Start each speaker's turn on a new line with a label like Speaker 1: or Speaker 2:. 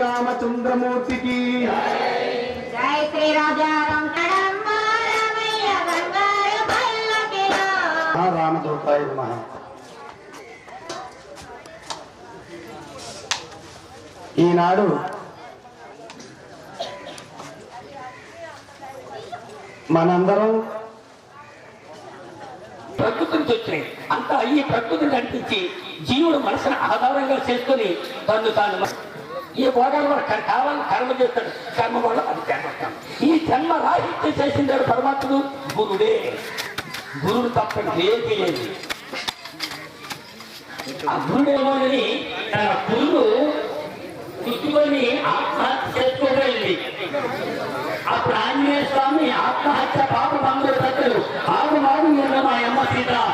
Speaker 1: శ్రీరామచంద్రమూర్తికి
Speaker 2: జై శ్రీ రాజారాం
Speaker 1: రామదూతాయ నమః. ఈనాడు మనందరం
Speaker 3: ప్రకృతి నుంచి వచ్చినాయి అంత ఈ ప్రకృతిని నడిపించి జీవుడు మనసును ఆధారంగా చేసుకుని తను తాను ఈ భోగాలు కూడా కావాలని కర్మ చేస్తాడు. కర్మ వల్ల అది జన్మస్తాం ఈ జన్మ రాహిత్యం చేసిందాడు పరమాత్ముడు గురుడే. గురుడు తప్ప ఏది లేదు. ఆ గురుడేమోనని తన గురువు పుట్టుకొని ఆత్మహత్య చేసుకోగలిగింది అప్పుడు ఆంజనేయ స్వామి ఆత్మహత్య పాప బంధువులు পিতা